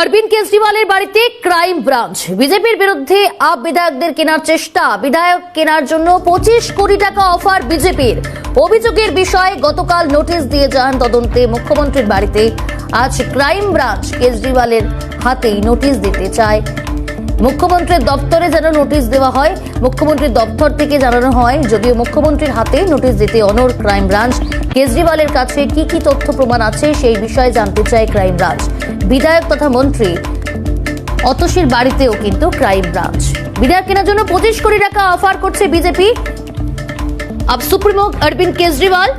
অরবিন্দ কেজরিওয়ালের বাড়িতে crime branch. বিজেপির বিরুদ্ধে আপ বিধায়কদের কেনার চেষ্টা। বিধায়ক কেনার জন্য পঁচিশ কোটি টাকা অফার বিজেপির। অভিযোগের বিষয়ে গতকাল নোটিশ দিয়ে যান তদন্তে মুখ্যমন্ত্রীর বাড়িতে। আজ ক্রাইম ব্রাঞ্চ কেজরিওয়ালের হাতেই নোটিশ দিতে চায়। মুখ্যমন্ত্রীর দপ্তরে যেন নোটিশ দেওয়া হয়, মুখ্যমন্ত্রীর দপ্তর থেকে জানানো হয়, যদিও মুখ্যমন্ত্রীর হাতে নোটিশ দিতে অনর ক্রাইম ব্রাঞ্চ কেজরিওয়ালের কাছে কি কি তথ্য প্রমাণ আছে সেই বিষয়ে জানতে চায় ক্রাইম ব্রাঞ্চ বিধায়ক তথা মন্ত্রী অতসীর বাড়িতেও কিন্তু ক্রাইম ব্রাঞ্চ বিধায়ক কেনার জন্য পঁচিশ কোটি টাকা অফার করছে বিজেপি। আব সুপ্রিমো অরবিন্দ কেজরিওয়াল,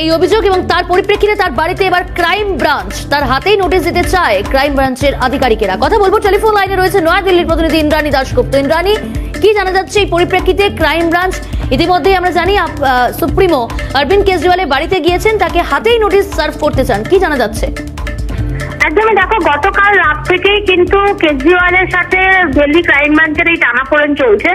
এই অভিযোগ এবং তার পরিপ্রেক্ষিতে তার বাড়িতে এবার ক্রাইম ব্রাঞ্চ তার হাতেই নোটিশ দিতে চায় ক্রাইম ব্রাঞ্চের আধিকারিকেরা। কথা বলব টেলিফোন লাইনে রয়েছে নয়াদিল্লির প্রতিনিধি ইন্দ্রাণী দাসগুপ্ত ইন্দ্রাণী, কি জানা যাচ্ছে এই পরিপ্রেক্ষিতে ক্রাইম ব্রাঞ্চ ইতিমধ্যেই আমরা জানি সুপ্রিমো অরবিন্দ কেজরিওয়ালের বাড়িতে গিয়েছেন, তাকে হাতেই নোটিশ সার্ভ করতে চান। কি জানা যাচ্ছে? একদমই দেখো, গতকাল রাত থেকেই কিন্তু কেজরিওয়ালের সাথে দিল্লি ক্রাইম ব্রাঞ্চের এই টানাপোড়েন চলছে।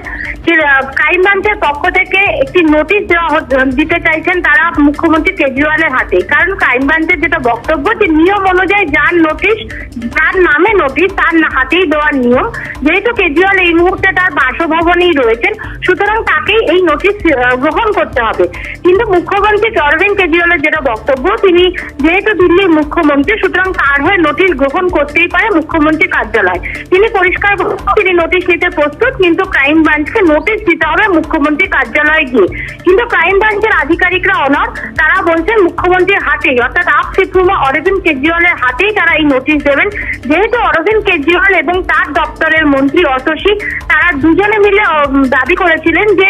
ক্রাইম ব্রাঞ্চের পক্ষ থেকে একটি নোটিশ দেওয়া দিতে চাইছেন তারা মুখ্যমন্ত্রী কেজরিওয়ালের হাতে। কারণ ক্রাইম ব্রাঞ্চের যেটা বক্তব্য, যে নিয়ম অনুযায়ী যার নোটিশ তার নামে নোটিশ, তার হাতেই দেওয়ার নিয়ম। যেহেতু কেজরিওয়াল এই মুহূর্তে তার বাসভবনেই রয়েছেন, সুতরাং তাকেই এই নোটিশ গ্রহণ করতে হবে। কিন্তু মুখ্যমন্ত্রী অরবিন্দ কেজরিওয়ালের যেটা বক্তব্য, তিনি যেহেতু দিল্লির মুখ্যমন্ত্রী, সুতরাং তার হয়ে নোটিশ গ্রহণ করতেই পারে মুখ্যমন্ত্রী কার্যালয়। তিনি পরিষ্কার তিনি নোটিশ নিতে প্রস্তুত, কিন্তু ক্রাইম ব্রাঞ্চকে নোটিশ দিতে হবে মুখ্যমন্ত্রী কার্যালয়ে গিয়ে। কিন্তু ক্রাইম ব্রাঞ্চের আধিকারিকরা অনর তারা বলছেন মুখ্যমন্ত্রীর হাতেই, অর্থাৎ আপ সুপ্রিমো অরবিন্দ কেজরিওয়ালের হাতেই তারা এই নোটিশ দেবেন। যেহেতু অরবিন্দ কেজরিওয়াল এবং তার দপ্তরের মন্ত্রী অতসী তারা দুজনে মিলে দাবি করেছিলেন যে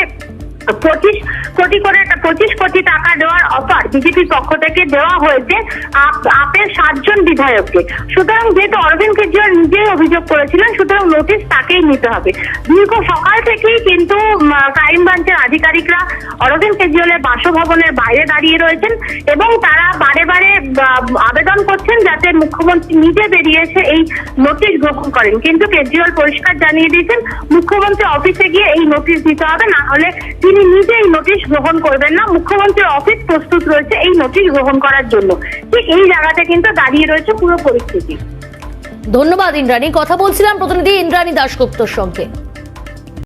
পঁচিশ, কোটি করে পঁচিশ কোটি টাকা দেওয়ার অফার বিজেপির পক্ষ থেকে দেওয়া হয়েছে আপ- আপের সাতজন বিধায়ককে। সুতরাং যেহেতু অরবিন্দ কেজরিওয়াল নিজেই অভিযোগ করেছিলেন, সুতরাং নোটিশ তাকেই নিতে হবে। দীর্ঘ সকাল থেকেই কিন্তু ক্রাইম ব্রাঞ্চের আধিকারিকরা অরবিন্দ কেজরিওয়ালের বাসভবনের বাইরে দাঁড়িয়ে রয়েছেন এবং তারা বারে বারে আবেদন করছেন যাতে মুখ্যমন্ত্রী নিজে বেরিয়ে এসে এই নোটিশ গ্রহণ করেন। কিন্তু কেজরিওয়াল পরিষ্কার জানিয়ে দিয়েছেন, মুখ্যমন্ত্রী অফিসে গিয়ে এই নোটিশ দিতে হবে, না হলে তিনি নিজে এই নোটিশ গ্রহণ করবেন না। মুখ্যমন্ত্রীর অফিস প্রস্তুত রয়েছে এই নোটিশ গ্রহণ করার জন্য। ঠিক এই জায়গাতে কিন্তু দাঁড়িয়ে রয়েছে পুরো পরিস্থিতি। ধন্যবাদ ইন্দ্রাণী। কথা বলছিলাম প্রতিনিধি ইন্দ্রাণী দাশগুপ্তর সঙ্গে।